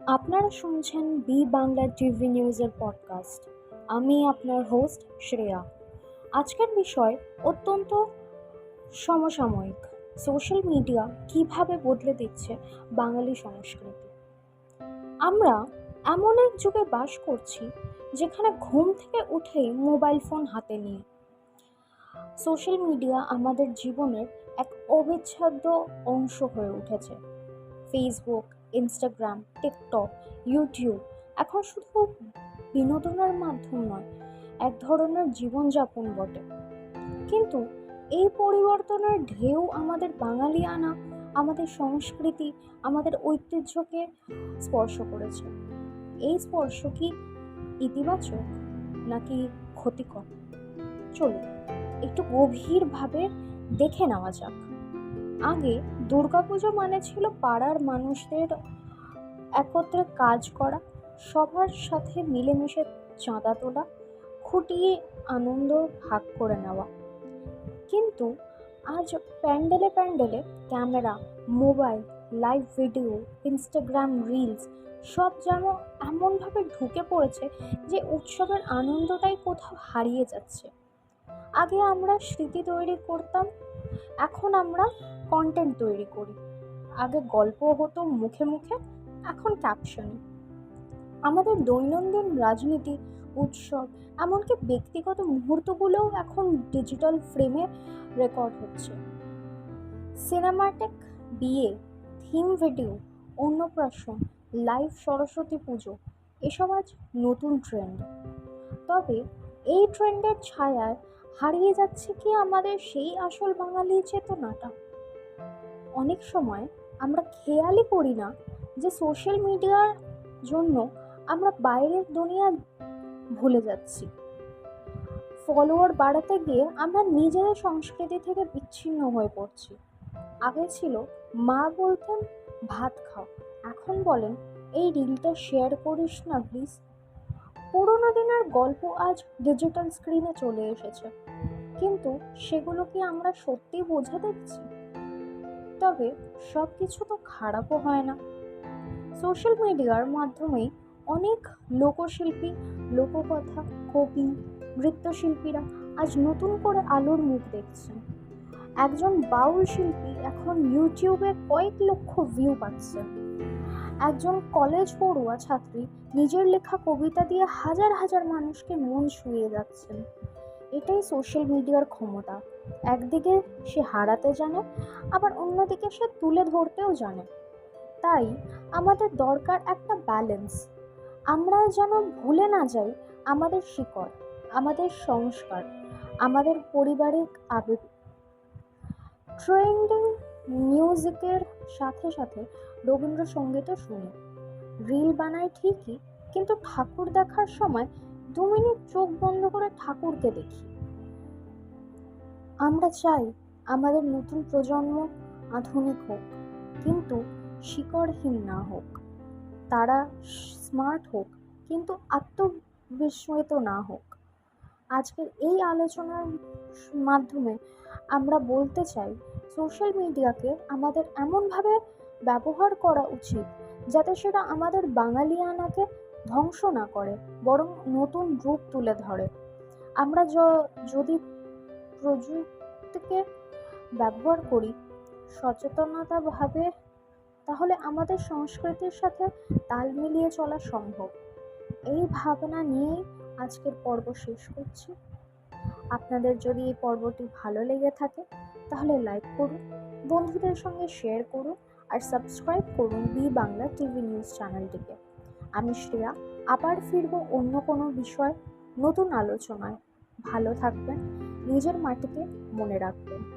আপনারা শুনছেন B Bangla TV নিউজের পডকাস্ট আমি আপনার হোস্ট শ্রেয়া। আজকের বিষয় অত্যন্ত সমসাময়িক। সোশ্যাল মিডিয়া কীভাবে বদলে দিচ্ছে বাঙালি সংস্কৃতি? আমরা এমন এক যুগে বাস করছি যেখানে ঘুম থেকে উঠেই মোবাইল ফোন হাতে নিয়ে। সোশ্যাল মিডিয়া আমাদের জীবনের এক অবিচ্ছেদ্য অংশ হয়ে উঠেছে। ফেসবুক ইনস্টাগ্রাম টিকটক ইউটিউব এখন শুধু বিনোদনের মাধ্যম নয়, এক ধরনের জীবনযাপন বটে। কিন্তু এই পরিবর্তনের ঢেউ আমাদের বাঙালিয়ানা আমাদের সংস্কৃতি, আমাদের ঐতিহ্যকে স্পর্শ করেছে। এই স্পর্শ কি ইতিবাচক নাকি ক্ষতিকর? চলুন একটু গভীরভাবে দেখে নেওয়া যাক। আগে দুর্গাপুজো মানে ছিল পাড়ার মানুষদের একত্রে কাজ করা, সবার সাথে মিলেমিশে চাঁদা তোলা, খুঁটিয়ে আনন্দ ভাগ করে নেওয়া। কিন্তু আজ প্যান্ডেলে প্যান্ডেলে camera, mobile, live video, Instagram reels সব যেন এমনভাবে ঢুকে পড়েছে যে উৎসবের আনন্দটাই কোথাও হারিয়ে যাচ্ছে। আগে আমরা স্মৃতি তৈরি করতাম এখন আমরা কন্টেন্ট তৈরি করি। আগে গল্প হতো, মুখে মুখে, এখন ক্যাপশনে আমাদের দৈনন্দিন রাজনীতি, উৎসব, এমনকি ব্যক্তিগত মুহূর্তগুলোও এখন ডিজিটাল ফ্রেমে রেকর্ড হচ্ছে। সিনেমাটেক বিয়ে theme video Annaprashan live Saraswati Pujo, এসব আজ নতুন ট্রেন্ড তবে এই ট্রেন্ডের ছায়ায় হারিয়ে যাচ্ছে কি আমাদের সেই আসল বাঙালি চেতনাটা? অনেক সময় আমরা খেয়ালই করি না যে সোশ্যাল মিডিয়ার জন্য আমরা বাইরের দুনিয়া ভুলে যাচ্ছি। ফলোয়ার বাড়াতে গিয়ে আমরা নিজেদের সংস্কৃতি থেকে বিচ্ছিন্ন হয়ে পড়ছি। আগে ছিল, মা বলতেন, ভাত খাও। এখন বলেন, এই রিলটা শেয়ার করিস না প্লিজ পুরোনো দিনের গল্প আজ ডিজিটাল স্ক্রিনে চলে এসেছে। কিন্তু সেগুলো কি আমরা সত্যি বোঝা দেখছি? তবে সব কিছু তো খারাপও হয় না। সোশ্যাল মিডিয়ার মাধ্যমেই অনেক লোকশিল্পী, লোককথা, কবি, নৃত্যশিল্পীরা আজ নতুন করে আলোর মুখ দেখছেন। একজন বাউল শিল্পী এখন ইউটিউবে কয়েক লক্ষ ভিউ পাচ্ছেন একজন কলেজ পড়ুয়া ছাত্রী নিজের লেখা কবিতা দিয়ে হাজার হাজার মানুষকে মন ছুঁয়ে যাচ্ছেন। এটাই সোশ্যাল মিডিয়ার ক্ষমতা। একদিকে সে হারাতে জানে, আবার অন্যদিকে সে তুলে ধরতেও জানে। তাই আমাদের দরকার একটা ব্যালেন্স আমরা যেন ভুলে না যাই আমাদের শিকড়, আমাদের সংস্কার, আমাদের পারিবারিক আবেগ। ট্রেন্ডিং মিউজিকের সাথে সাথে রবীন্দ্রসঙ্গীতও শুনি। রিল বানাই ঠিকই, কিন্তু ঠাকুর দেখার সময় দু মিনিট চোখ বন্ধ করে ঠাকুরকে দেখি। আমরা চাই আমাদের নতুন প্রজন্ম আধুনিক হোক, কিন্তু শিকড়হীন না হোক। তারা স্মার্ট হোক, কিন্তু আত্মবিস্মৃত না হোক। আজকের এই আলোচনার মাধ্যমে আমরা বলতে চাই সোশ্যাল মিডিয়াকে আমাদের এমনভাবে ব্যবহার করা উচিত যাতে সেটা আমাদের বাঙালিয়ানাকে ধ্বংস না করে, বরং নতুন রূপ তুলে ধরে। আমরা যদি প্রযুক্তিকে ব্যবহার করি সচেতনতাভাবে, তাহলে আমাদের সংস্কৃতির সাথে তাল মিলিয়ে চলা সম্ভব। এই ভাবনা নিয়েই আজকের পর্ব শেষ করছি। আপনাদের যদি এই পর্বটি ভালো লেগে থাকে, তাহলে লাইক করুন, বন্ধুদের সঙ্গে শেয়ার করুন, আর সাবস্ক্রাইব করুন বি বাংলা টিভি নিউজ চ্যানেলটিকে আমি শ্রেয়া, আবার ফিরব অন্য কোনো বিষয়, নতুন আলোচনায়। ভালো থাকবেন, নিজের মাটিকে মনে রাখবেন।